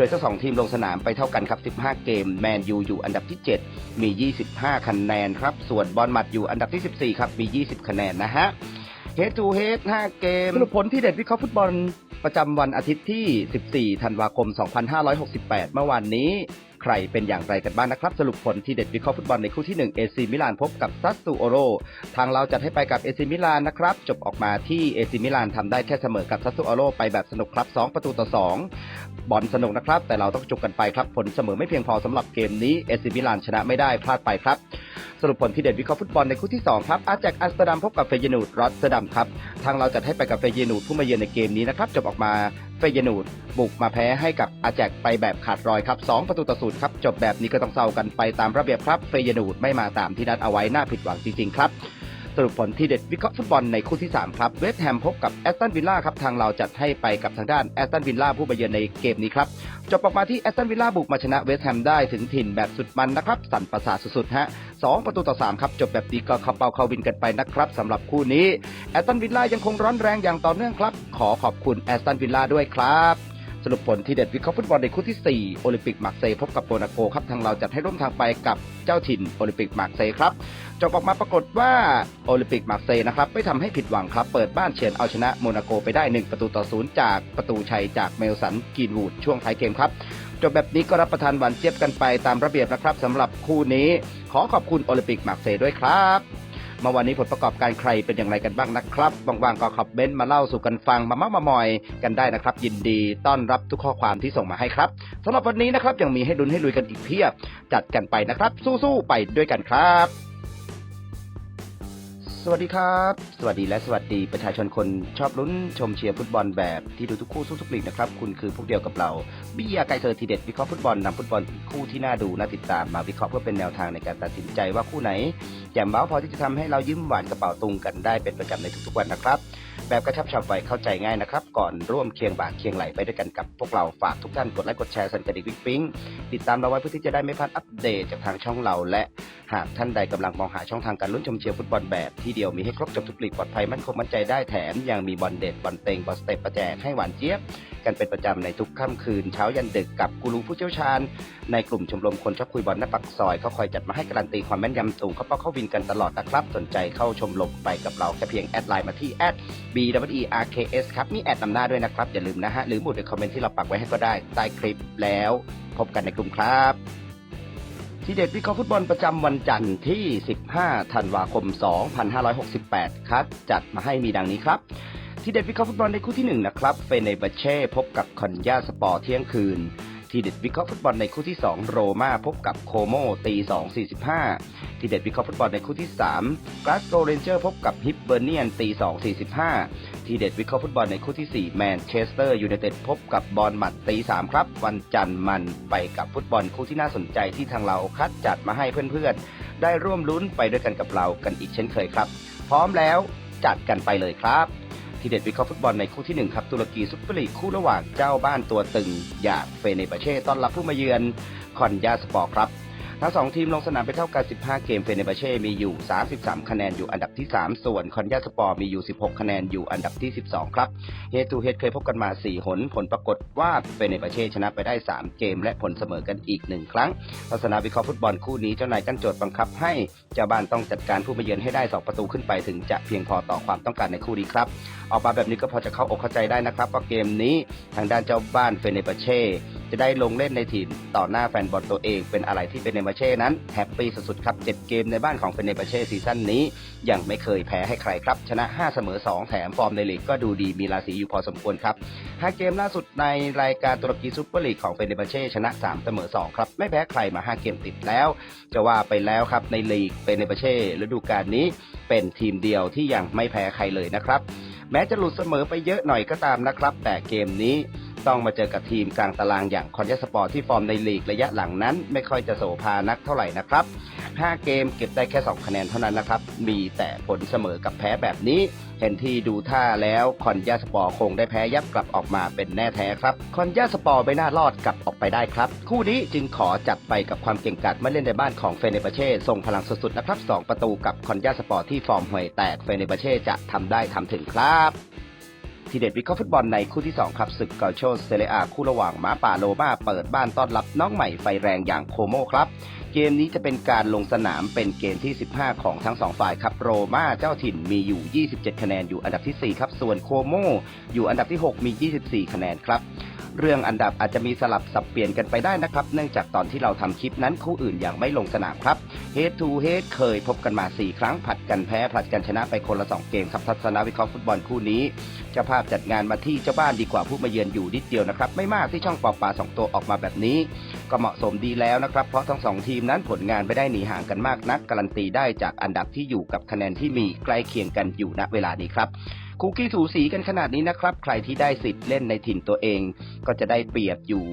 ดยทั้งสองทีมลงสนามไปเท่ากันครับ 15 เกม แมนยูอยู่อันดับที่ 7 มี 25 คะแนนครับ ส่วนบอลมัดอยู่อันดับที่ 14 ครับ มี 20 คะแนนนะฮะเฮดทูเฮด5 เกมสรุปผลที่เด็ดวิเคราะห์ฟุตบอลประจำวันอาทิตย์ที่ 14 ธันวาคม 2568 เมื่อวานนี้ ใครเป็นอย่างไรกันบ้างนะครับ สรุปผลที่เด็ดวิเคราะห์ฟุตบอลในคู่ที่ 1 AC มิลานพบกับซัสตูโอโรทางเราจัดให้ไปกับ AC มิลานนะครับ จบออกมาที่ AC มิลานทำได้แค่เสมอกับซัสตูโอโรไปแบบสนุกครับ 2 ประตูต่อ 2 บอลสนุกนะครับ แต่เราต้องจบกันไปครับ ผลเสมอไม่เพียงพอสำหรับเกมนี้ AC มิลานชนะไม่ได้พลาดไปครับ สรุปผลที่เด็ดวิเคราะห์ฟุตบอลในคู่ที่ 2 ครับ อาแจกอัสเตอร์ดัมพบกับเฟเยนูดรอสเตอร์ดัมครับ ทางเราจัดให้ไปกับเฟเยนูดผู้มาเยือนในเกมนี้นะครับ จบออกมาเฟเยนูดบุกมาแพ้ให้กับอาแจกไปแบบขาดรอยครับ 2 ประตูต่อศูนย์ครับ จบแบบนี้ก็ต้องเศร้ากันไปตามระเบียบครับ เฟเยนูดไม่มาตามที่นัดเอาไว้น่าผิดหวังจริงๆครับ รุปผลที่เด็ดวิเคราะห์ฟุตบอลในคู่ที่ 3 ครับ เวสต์แฮมพบกับแอสตันวิลล่าครับ ทางเราจัดให้ไปกับทางด้านแอสตันวิลล่าผู้มาเยือนในเกมนี้ครับ จบออกมาที่แอสตันวิลล่าบุกมาชนะเวสต์แฮมได้ถึงถิ่นแบบสุดมันนะครับ สั่นประสาทสุดๆฮะสองประตูต่อ3ครับจบแบบนี้ก็เข้าเป้าเข้าวินกันไปนะครับสำหรับคู่นี้แอสตันวิลล่ายังคงร้อนแรงอย่างต่อเนื่องครับ ขอขอบคุณแอสตันวิลล่าด้วยครับ สรุปผลที่เด็ดวิเคราะห์ฟุตบอลในคู่ที่ 4 โอลิมปิกมาร์เซย์พบกับโมนาโกครับทางเราจัดให้ร่วมทางไปกับเจ้าถิ่นโอลิมปิกมาร์เซย์ครับจบออกมาปรากฏว่าโอลิมปิกมาร์เซย์นะครับไม่ทำให้ผิดหวังครับ เปิดบ้านเฉือนเอาชนะโมนาโกไปได้ 1 ประตูต่อศูนย์จากประตูชัยจากเมลสันกีนวูดช่วงท้ายเกมครับจบแบบนี้ก็รับประทานหวานเจี๊ยบกันไปตามระเบียบนะครับสำหรับคู่นี้ ขอขอบคุณโอลิมปิกมาร์เซย์ด้วยครับ มาวันนี้ผลประกอบการใครเป็นอย่างไรกันบ้างนะครับว่างๆก็ขอบเบนต์มาเล่าสู่กันฟังมาเมามามอยกันได้นะครับ ยินดีต้อนรับทุกข้อความที่ส่งมาให้ครับสำหรับวันนี้นะครับยังมีให้ดุนให้ลุยกันอีกเพียบจัดกันไปนะครับ สู้ๆไปด้วยกันครับ สวัสดีครับ สวัสดีและสวัสดีประชาชนคนชอบลุ้นชมเชียร์ฟุตบอลแบบที่ดูทุกคู่สู้ทุกลีกนะครับ คุณคือพวกเดียวกับเราบิยาไกเซอร์ทีเด็ดวิเคราะห์ฟุตบอลนำฟุตบอลคู่ที่น่าดูน่าติดตามมาวิเคราะห์เพื่อเป็นแนวทางในการตัดสินใจว่าคู่ไหนแจ่มเบ้าพอที่จะทำให้เรายิ้มหวานกระเป๋าตุงกันได้เป็นประจำในทุกๆวันนะครับ แบบกระชับฉับไวเข้าใจง่ายนะครับ ก่อนร่วมเคียงบ่าเคียงไหลไปด้วยกันกับพวกเราฝากทุกท่านกดไลค์กดแชร์สั่นกระดิ่งปิ๊งปิ๊งติดตามเราไว้เพื่อที่จะได้ไม่พลาดอัปเดตจากทางช่องเรา และหากท่านใดกำลังมองหาช่องทางการลุ้นชมเชียร์ฟุตบอลแบบที่เดียวมีให้ครบจบทุกลีกปลอดภัยมั่นคงมั่นใจได้แถมยังมีบอลเด็ดบอลเต็งบอลสเต็ปประแจกให้หวานเจี๊ยบกันเป็นประจำในทุกค่ำคืนเช้ายันดึกกับกูรูผู้เชี่ยวชาญ ในกลุ่มชมรมคนชอบคุยบอลหน้าปักซอยเขาคอยจัดมาให้การันตีความแม่นยำสูงเขาเป้าเข้าวินกันตลอดนะครับ สนใจเข้าชมรมไปกับเราแค่เพียงแอดไลน์มาที่แอด b w e r k s ครับมีแอดนำหน้าด้วยนะครับอย่าลืมนะฮะหรือหมุดในคอมเมนต์ที่เราปักไว้ให้ก็ได้ใต้คลิปแล้ว พบกันในกลุ่มครับทีเด็ดวิเคราะห์ฟุตบอลประจำวันจันทร์ที่ 15 ธันวาคม 2568ครับจัดมาให้มีดังนี้ครับ ที่เด็ดวิเคราะห์ฟุตบอลในคู่ที่1นะครับเฟเนเบเช่พบกับคอนยาสปอร์เที่ยงคืน ที่เด็ดวิเคราะห์ฟุตบอลในคู่ที่ 2 โรมาพบกับโคโมตี2 45 ที่เด็ดวิเคราะห์ฟุตบอลในคู่ที่3กลาสโกเรนเจอร์พบกับฮิปเบอร์เนียนตี2 45 ที่เด็ดวิเคราะห์ฟุตบอลในคู่ที่4แมนเชสเตอร์ยูไนเต็ดพบกับบอลหมัดตี3ครับ วันจันทร์มันไปกับฟุตบอลคู่ที่น่าสนใจที่ทางเราคัดจัดมาให้เพื่อนๆ ได้ร่วมลุ้นไปด้วยกันกับเรากันอีกเช่นเคยครับ พร้อมแล้วจัดกันไปเลยครับ ทีเด็ดวิเคราะห์ฟุตบอลในคู่ที่ 1 ครับ ตุรกีซุปเปอร์ลีกคู่ระหว่างเจ้าบ้านตัวตึง อย่างเฟเนบาเช่ต้อนรับผู้มาเยือนคอนยาสปอร์ครับ ทั้งสองทีมลงสนามไปเท่ากัน 15 เกมเฟเนบาเช่มีอยู่ 33 คะแนนอยู่อันดับที่ 3 ส่วนคอนยาสปอร์มีอยู่ 16 คะแนนอยู่อันดับที่ 12 ครับเฮตูเฮดเคยพบกันมา 4 หน ผลปรากฏว่าเฟเนบาเช่ชนะไปได้ 3 เกม และผลเสมอกันอีก 1 ครั้งลักษณะวิเคราะห์ฟุตบอลคู่นี้เจ้านายกั้นโจทย์บังคับให้เจ้าบ้านต้องจัดการผู้มาเยือนให้ได้ 2 ประตูขึ้นไปถึงจะเพียงพอต่อความต้องการในคู่นี้ครับออกมาแบบนี้ก็พอจะเข้าอกเข้าใจได้นะครับว่าเกมนี้ทางด้านเจ้าบ้านเฟเนบาเช่ จะได้ลงเล่นในถิ่นต่อหน้าแฟนบอลตัวเองเป็นอะไรที่เฟเนบาเช่นั้นแฮปปี้สุดๆครับ 7 เกมในบ้านของเฟเนบาเช่ซีซั่นนี้ ยังไม่เคยแพ้ให้ใครครับ ชนะ 5 เสมอ 2 แถมฟอร์มในลีกก็ดูดีมีราศีอยู่พอสมควรครับ 5 เกมล่าสุดในรายการตุรกีซุปเปอร์ลีกของเฟเนบาเช่ชนะ 3 เสมอ 2 ครับ ไม่แพ้ใครมา 5 เกมติดแล้ว จะว่าไปแล้วครับในลีกเฟเนบาเช่ฤดูกาลนี้เป็นทีมเดียวที่ยังไม่แพ้ใครเลยนะครับแม้จะหลุดเสมอไปเยอะหน่อยก็ตามนะครับ แต่เกมนี้ ต้องมาเจอกับทีมกลางตารางอย่างคอนยาสปอร์ที่ฟอร์มในลีกระยะหลังนั้น ไม่ค่อยจะโสภานักเท่าไหร่นะครับ 5 เกมเก็บได้แค่ 2 คะแนนเท่านั้นนะครับ มีแต่ผลเสมอกับแพ้แบบนี้ เห็นที่ดูท่าแล้วคอนยาสปอร์คงได้แพ้ยับกลับออกมาเป็นแน่แท้ครับ คอนยาสปอร์ไม่น่ารอดกลับออกไปได้ครับ คู่นี้จึงขอจัดไปกับความเก่งกาจมื่อเล่นในบ้านของเฟเนบเช่ทรงพลังสุดๆนะครับ 2 ประตูกับคอนยาสปอร์ที่ฟอร์มห่วยแตกเฟเนบเช่จะทำได้ทำถึงครับ ทีเด็ดวิเคราะห์ฟุตบอลในคู่ที่ 2 ครับศึกเกาโชเซเรียอาคู่ระหว่างหมาป่าโลมาเปิดบ้านต้อนรับน้องใหม่ไฟแรงอย่างโคโมครับ เกมนี้จะเป็นการลงสนามเป็นเกมที่ 15 ของทั้ง 2 ฝ่ายครับโรมาเจ้าถิ่นมีอยู่ 27 คะแนนอยู่อันดับทีสี่4 ครับ ส่วนโคโมอยู่อันดับที่ 6 มี 24 คะแนนครับ เรื่องอันดับอาจจะมีสลับสับเปลี่ยนกันไปได้นะครับ เนื่องจากตอนที่เราทำคลิปนั้นคู่อื่นยังไม่ลงสนามครับ Head to Head เคยพบกันมา 4 ครั้งผัดกันแพ้ผัดกันชนะไปคนละ 2 เกมครับทัศนวิเคราะห์ฟุตบอลคู่นี้เจ้าภาพจัดงานมาที่เจ้าบ้านดีกว่าผู้มาเยือนอยู่นิดเดียวนะครับ ไม่มากที่ช่องปอปลาสองตัวออกมาแบบนี้ ก็เหมาะสมดีแล้วนะครับ เพราะทั้งสองทีมนั้นผลงานไม่ได้หนีห่างกันมากนัก การันตีได้จากอันดับที่อยู่กับคะแนนที่มีใกล้เคียงกันอยู่ณเวลานี้ครับ คุกกี้ถูสีกันขนาดนี้นะครับ ใครที่ได้สิทธิ์เล่นในถิ่นตัวเอง ก็จะได้เปรียบอยู่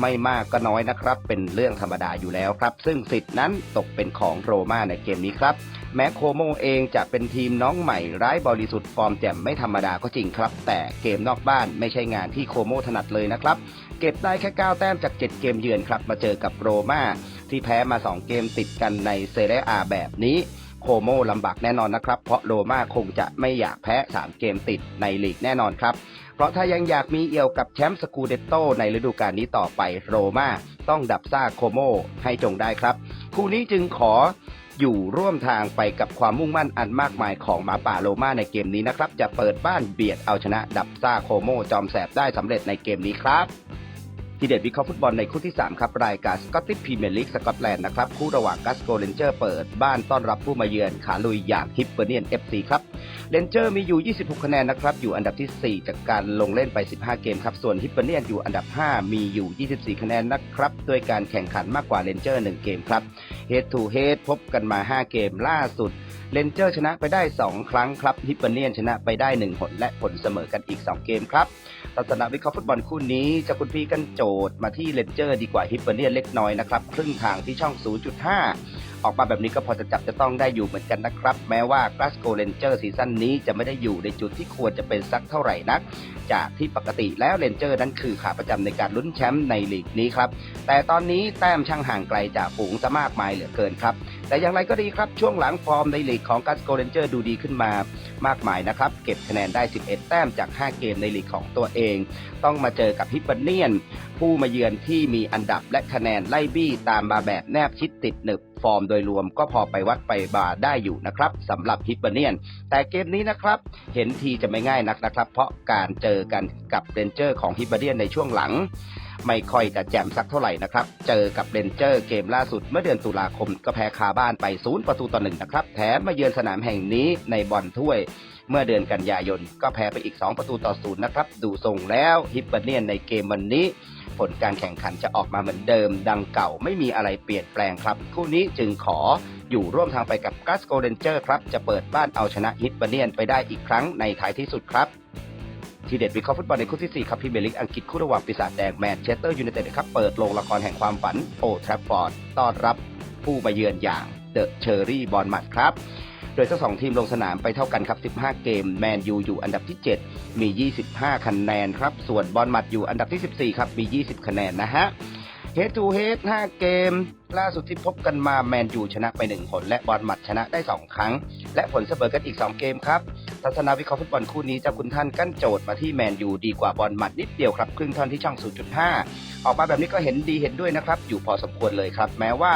ไม่มากก็น้อยนะครับ เป็นเรื่องธรรมดาอยู่แล้วครับ ซึ่งสิทธิ์นั้นตกเป็นของโรม่าในเกมนี้ครับ แม้โคโมเองจะเป็นทีมน้องใหม่ไร้บริสุทธิ์ฟอร์มแจ่มไม่ธรรมดาก็จริงครับ แต่เกมนอกบ้านไม่ใช่งานที่โคโมถนัดเลยนะครับเก็บได้แค่ 9 แต้มจาก 7 เกมเยือนครับมาเจอกับโรม่าที่แพ้มา 2 เกมติดกันในเซเรียอาแบบนี้ โคโมลำบากแน่นอนนะครับ เพราะโรม่าคงจะไม่อยากแพ้ 3 เกมติดในลีกแน่นอนครับ เพราะถ้ายังอยากมีเอี่ยวกับแชมป์สกูเดตโตในฤดูกาลนี้ต่อไปโรม่าต้องดับซ่าโคโมให้จงได้ครับ คู่นี้จึงขออยู่ร่วมทางไปกับความมุ่งมั่นอันมากมายของหมาป่าโลมาในเกมนี้นะครับ จะเปิดบ้านเบียดเอาชนะดับซ่าโคโมจอมแสบได้สำเร็จในเกมนี้ครับ ทีเด็ดวิเคราะห์ฟุตบอลในคู่ที่ 3 ครับ รายการสกอตติชพรีเมียร์ลีกสกอตแลนด์นะครับ คู่ระหว่างกัสโกเรนเจอร์เปิดบ้านต้อนรับผู้มาเยือนขาลุยอย่างฮิปเปอร์เนียนเอฟซีครับ เรนเจอร์มีอยู่ 26 คะแนนนะครับ อยู่อันดับทีสี่ 4 จากการลงเล่นไป 15 เกมครับ ส่วนฮิปเปอร์เนียนอยู่อันดับ 5 มีอยู่ 24 คะแนนนะครับด้วยการแข่งขันมากกว่าเรนเจอร์ 1 เกมครับ Head to Head พบกันมา 5 เกมล่าสุดเรนเจอร์ชนะไปได้ 2 ครั้งครับฮิปเปอร์เนียนชนะไปได้ 1 หน และผลเสมอกันอีก 2 เกมครับทัศนวิเคราะห์ฟุตบอลคู่นี้จะคุณพี่กันโจทย์มาที่เรนเจอร์ดีกว่าฮิปเปอร์เนียนเล็กน้อยนะครับ ครึ่งทางที่ช่อง 0.5 ออกมาแบบนี้ก็พอจะจับจะต้องได้อยู่เหมือนกันนะครับ แม้ว่ากราสโกเลนเจอร์ซีซั่นนี้จะไม่ได้อยู่ในจุดที่ควรจะเป็นสักเท่าไหร่นัก จากที่ปกติแล้วเลนเจอร์นั้นคือขาประจำในการลุ้นแชมป์ในลีกนี้ครับแต่ตอนนี้แต้มช่างห่างไกลจากฝูงซะมากมายเหลือเกินครับ แต่อย่างไรก็ดีครับช่วงหลังฟอร์มในลีกของกัสโกเรนเจอร์ดูดีขึ้นมามากมายนะครับ เก็บคะแนนได้ 11 แต้มจาก 5 เกมในลีกของตัวเอง ต้องมาเจอกับฮิปเปอร์เนียน ผู้มาเยือนที่มีอันดับและคะแนนไล่บี้ตามมาแบบแนบชิดติดหนึบฟอร์มโดยรวมก็พอไปวัดไปบาได้อยู่นะครับสำหรับฮิปเปอร์เนียน แต่เกมนี้นะครับ เห็นทีจะไม่ง่ายนักนะครับ เพราะการเจอกันกับเรนเจอร์ของฮิปเปอร์เนียนในช่วงหลัง ไม่ค่อยจะแจ่มสักเท่าไหร่นะครับ เจอกับเรนเจอร์เกมล่าสุดเมื่อเดือนตุลาคมก็แพ้คาบ้านไปศูนย์ประตูต่อหนึ่งนะครับแถมมาเยือนสนามแห่งนี้ในบอลถ้วย เมื่อเดือนกันยายนก็แพ้ไปอีก 2 ประตูต่อศูนย์นะครับ ดูทรงแล้วฮิปเปอร์เนียนในเกมวันนี้ ผลการแข่งขันจะออกมาเหมือนเดิม ดังเก่าไม่มีอะไรเปลี่ยนแปลงครับ คู่นี้จึงขออยู่ร่วมทางไปกับกัสโกเรนเจอร์ครับจะเปิดบ้านเอาชนะฮิปเปอร์เนียนไปได้อีกครั้งในท้ายที่สุดครับ ทีเด็ดวิเคราะห์ฟุตบอลในคู่ที่ 4 ครับพรีเมลีกอังกฤษคู่ระหว่างปีศาจแดงแมนเชสเตอร์ยูไนเต็ดครับเปิดโรงละครแห่งความฝันโอทรัฟฟอร์ดต้อนรับผู้มาเยือนอย่างเดอะเชอรี่บอลมัดครับโดยทั้งสองทีมลงสนามไปเท่ากันครับ 15 เกม แมนยูอยู่อันดับที่ 7 มี 25 คะแนนครับ ส่วนบอลมัดอยู่อันดับที่ 14 ครับ มี 20 คะแนนนะฮะเฮดทูเฮด5 เกม ล่าสุดที่พบกันมาแมนยูชนะไป 1 ผล และบอลมัดชนะได้ 2 ครั้ง และผลเสมอกันอีก 2 เกมครับ ทัศนวิเคราะห์ฟุตบอลคู่นี้เจ้าคุณท่านกั้นโจทย์มาที่แมนยูดีกว่าบอลหมัดนิดเดียวครับ ครึ่งท่อนที่ช่อง 0.5 ออกมาแบบนี้ก็เห็นดีเห็นด้วยนะครับ อยู่พอสมควรเลยครับ แม้ว่า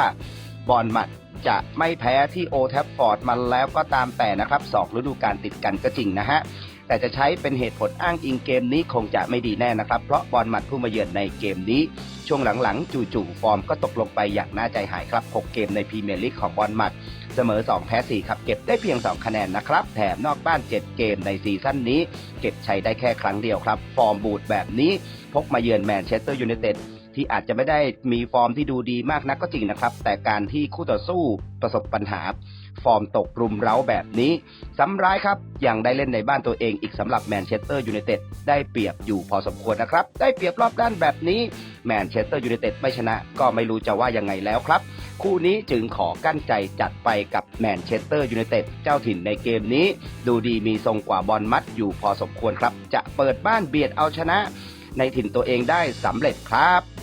บอลหมัดจะไม่แพ้ที่โอแทฟฟอร์ดมาแล้วก็ตามแต่นะครับสองฤดูกาลติดกันก็จริงนะฮะ แต่จะใช้เป็นเหตุผลอ้างอิงเกมนี้คงจะไม่ดีแน่นะครับ เพราะบอลหมัดผู้มาเยือนในเกมนี้ ช่วงหลังๆ จู่ๆฟอร์มก็ตกลงไปอย่างน่าใจหายครับ 6 เกมในพรีเมียร์ลีกของบอลหมัด เสมอ 2 แพ้ 4 ครับเก็บได้เพียง 2 คะแนนนะครับ แถมนอกบ้าน 7 เกมในซีซั่นนี้ เก็บชัยได้แค่ครั้งเดียวครับ ฟอร์มบูดแบบนี้พกมาเยือนแมนเชสเตอร์ยูไนเต็ดที่อาจจะไม่ได้มีฟอร์มที่ดูดีมากนักก็จริงนะครับ แต่การที่คู่ต่อสู้ประสบปัญหา ฟอร์มตกรุมเร้าแบบนี้ซ้ำร้ายครับ ยังได้เล่นในบ้านตัวเองอีกสำหรับแมนเชสเตอร์ยูไนเต็ดได้เปรียบอยู่พอสมควรนะครับ ได้เปรียบรอบด้านแบบนี้แมนเชสเตอร์ยูไนเต็ดไม่ชนะก็ไม่รู้จะว่ายังไงแล้วครับ คู่นี้จึงขอกั้นใจจัดไปกับแมนเชสเตอร์ยูไนเต็ดเจ้าถิ่นในเกมนี้ ดูดีมีทรงกว่าบอลมัดอยู่พอสมควรครับ จะเปิดบ้านเบียดเอาชนะ ในถิ่นตัวเองได้สำเร็จครับ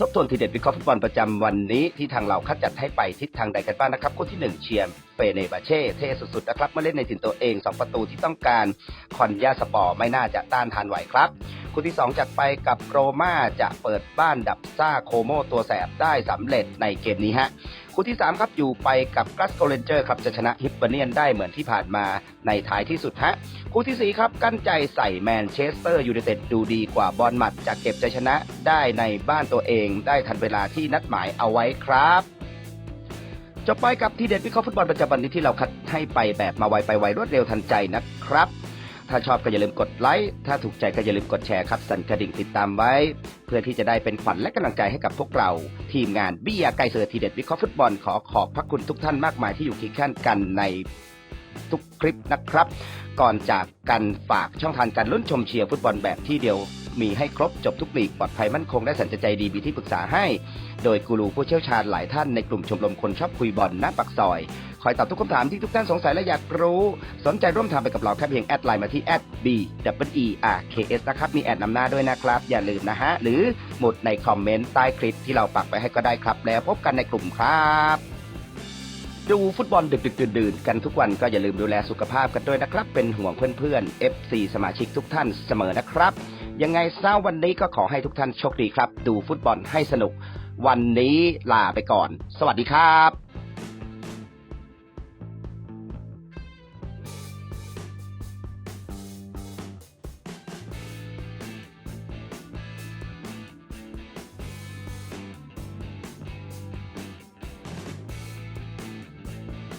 ทบทวนทีเด็ดวิเคราะห์ฟุตบอลประจำวันนี้ที่ทางเราคัดจัดให้ไปทิศทางใดกันบ้างนะครับคู่ที่ 1 เชียร์เฟเนบาเช่เท่สุดๆนะครับเมื่อเล่นในถิ่นตัวเอง 2 ประตูที่ต้องการคอนยาสปอร์ไม่น่าจะต้านทานไหวครับคู่ที่ 2จัดไปกับโรม่าจะเปิดบ้านดับซ่าโคโมตัวแสบได้สำเร็จในเกมนี้ฮะคู่ที่ 3 ครับอยู่ไปกับก a สโกเรนเจอร์ครับจะชนะฮิปเบเนียนได้เหมือนที่ผ่านมาในท้ายที่สุดฮะคู่ทีสี่4 ครับ กั้นใจใส่แมนเชสเตอร์ยูไนเต็ดดูดีกว่าบอลหมัดจะเก็บใจชนะได้ในบ้านตัวเองได้ทันเวลาที่นัดหมายเอาไว้ครับ จบไปกับทีเด็ดวิเคราะห์ฟุตบอลประจำวันนี้ที่เราคัดให้ไปแบบมาไวไปไวรวดเร็วทันใจนะครับ ถ้าชอบก็อย่าลืมกดไลค์ถ้าถูกใจก็อย่าลืมกดแชร์ครับสั่นกระดิ่งติดตามไว้ เพื่อที่จะได้เป็นขวัญและกำลังใจให้กับพวกเรา ทีมงานบี้ยาไกเซอร์ทีเด็ดวิเคราะห์ฟุตบอลขอขอบพระคุณทุกท่านมากมายที่อยู่คียงข้างกันในทุกคลิปนะครับ ก่อนจากกันฝากช่องทางการลุ้นชมเชียร์ฟุตบอลแบบที่เดียว มีให้ครบจบทุกลีกปลอดภัยมั่นคงและสันใจดีมีที่ปรึกษาให้ โดยกูรูผู้เชี่ยวชาญหลายท่านในกลุ่มชมรมคนชอบคุยบอลณปักซอยคอยตอบทุกคำถามที่ทุกท่านสงสัยและอยากรู้ สนใจร่วมทำไปกับเราแค่เพียงแอดไลน์มาที่ b w e r k s นะครับ มีแอดนำหน้าด้วยนะครับ อย่าลืมนะฮะ หรือหมุดในคอมเมนต์ใต้คลิปที่เราปักไปให้ก็ได้ครับ แล้วพบกันในกลุ่มครับดูฟุตบอลดึกๆดื่นๆกันทุกวันก็อย่าลืมดูแลสุขภาพกันด้วยนะครับ เป็นห่วงเพื่อนๆ FC สมาชิกทุกท่านเสมอนะครับ ยังไงเช้าวันนี้ก็ขอให้ทุกท่านโชคดีครับ ดูฟุตบอลให้สนุก วันนี้ลาไปก่อน สวัสดีครับ